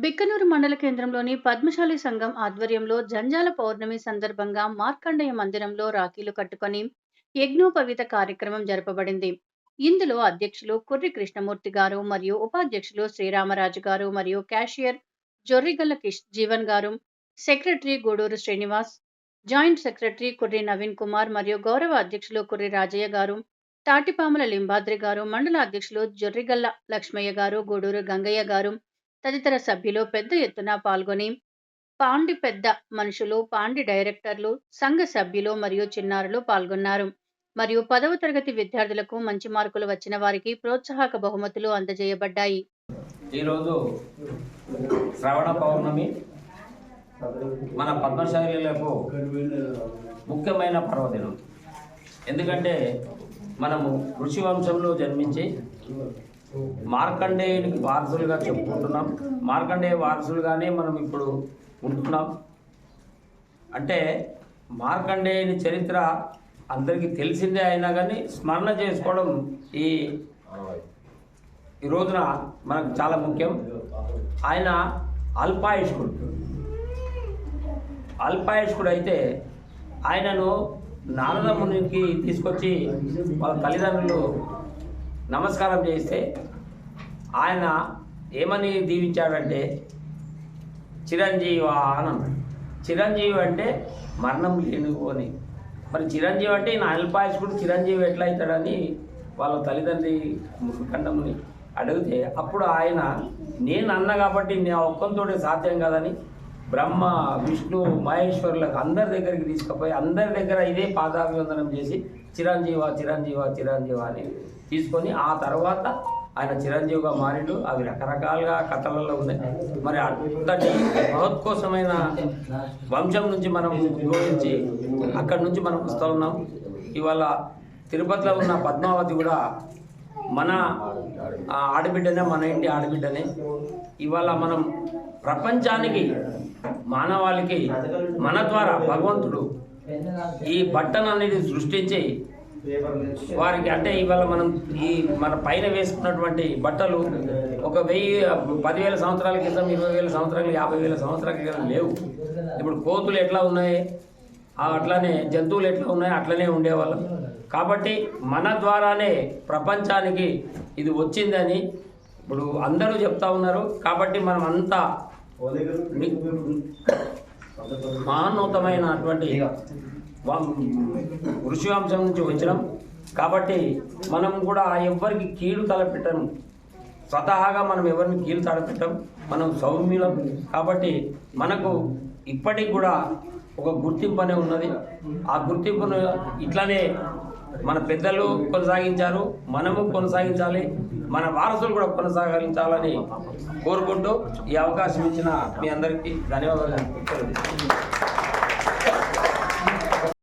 బిక్కనూరు మండల కేంద్రంలోని పద్మశాలి సంఘం ఆధ్వర్యంలో జంజాల పౌర్ణమి సందర్భంగా మార్కండేయ మందిరంలో రాఖీలు కట్టుకొని యజ్ఞోపవిత కార్యక్రమం జరపబడింది. ఇందులో అధ్యక్షులు కుర్రి కృష్ణమూర్తి గారు మరియు ఉపాధ్యక్షులు శ్రీరామరాజు గారు మరియు క్యాషియర్ జొర్రిగల్ల కిష్ జీవన్ గారు secretary Gudur Srinivas joint secretary Kurri Naveen Kumar మరియు గౌరవ అధ్యక్షులు కుర్రి రాజయ్య గారు తాటిపాముల లింబాద్రి గారు మండల అధ్యక్షులు జొర్రిగల్ల లక్ష్మయ్య గారు గూడూరు గంగయ్య గారు తదితర సభ్యులు పెద్ద ఎత్తున పాల్గొని పాండి పెద్ద మనుషులు పాండి డైరెక్టర్లు సంఘ సభ్యులు మరియు చిన్నారులు పాల్గొన్నారు. మరియు పదవ తరగతి విద్యార్థులకు మంచి మార్కులు వచ్చిన వారికి ప్రోత్సాహక బహుమతులు అందజేయబడ్డాయి. ఈరోజు శ్రవణ పౌర్ణమి. మన పద్మశాలీలకు ముఖ్యమైన పర్వదినం. ఎందుకంటే మనము ఋషి వంశంలో జన్మించి మార్కండేయునికి వారసులుగా చెప్పుకుంటున్నాం. మార్కండేయ వారసులుగానే మనం ఇప్పుడు ఉంటున్నాం. అంటే మార్కండేయుని చరిత్ర అందరికీ తెలిసిందే అయినా కానీ స్మరణ చేసుకోవడం ఈ ఈ రోజున మనకు చాలా ముఖ్యం. ఆయన అల్పాయుష్కుడు. అల్పాయుష్కుడు అయితే ఆయనను నారదమునికి తీసుకొచ్చి వాళ్ళ తల్లిదండ్రులు నమస్కారం చేస్తే ఆయన ఏమని దీవించాడంటే చిరంజీవ అని అన్నాడు. చిరంజీవి అంటే మరణం లేని అని మరి చిరంజీవి అంటే ఈయన అల్పాయుష్కుడు చిరంజీవి ఎట్లా అవుతాడని వాళ్ళ తల్లిదండ్రి ముఖఖండంని అడిగితే అప్పుడు ఆయన నేను అన్న కాబట్టి నేను ఒక్కంతోటే సాధ్యం కాదని బ్రహ్మ విష్ణు మహేశ్వరులకు అందరి దగ్గరికి తీసుకుపోయి అందరి దగ్గర ఇదే పాదాభివందనం చేసి చిరంజీవ చిరంజీవ చిరంజీవ అని తీసుకొని ఆ తర్వాత ఆయన చిరంజీవిగా మారిండు. అవి రకరకాలుగా కథలలో ఉన్నాయి. మరి అంతటి మహోత్కోసమైన వంశం నుంచి మనం ఉద్భవించి అక్కడి నుంచి మనం వస్తూ ఉన్నాం. ఇవాళ తిరుపతిలో ఉన్న పద్మావతి కూడా మన ఆడబిడ్డనే మన ఇంటి ఆడబిడ్డనే. ఇవాళ మనం ప్రపంచానికి మానవాళికి మన ద్వారా భగవంతుడు ఈ బట్టను అనేది సృష్టించి వారికి అంటే ఇవాళ మనం ఈ మన పైన వేసుకున్నటువంటి బట్టలు ఒక వెయ్యి పదివేల సంవత్సరాల క్రితం ఇరవై వేల సంవత్సరాలు యాభై వేల సంవత్సరాల క్రితం లేవు. ఇప్పుడు కోతులు ఎట్లా ఉన్నాయి? అట్లానే జంతువులు ఎట్లా ఉన్నాయో? అట్లనే ఉండేవాళ్ళం. కాబట్టి మన ద్వారానే ప్రపంచానికి ఇది వచ్చిందని ఇప్పుడు అందరూ చెప్తా ఉన్నారు. కాబట్టి మనం అంతా మహోన్నతమైనటువంటి ఋషి వంశం నుంచి వచ్చినాం. కాబట్టి మనం కూడా ఎవ్వరికి కీడు తలపెట్టం స్వతహాగా మనం ఎవరిని కీలు తలపెట్టం మనం సౌమ్యులం. కాబట్టి మనకు ఇప్పటికి కూడా ఒక గుర్తింపు అనే ఉన్నది. ఆ గుర్తింపును ఇట్లానే మన పెద్దలు కొనసాగించారు. మనము కొనసాగించాలి. మన వారసులు కూడా కొనసాగించాలని కోరుకుంటూ ఈ అవకాశం ఇచ్చిన మీ అందరికీ ధన్యవాదాలు.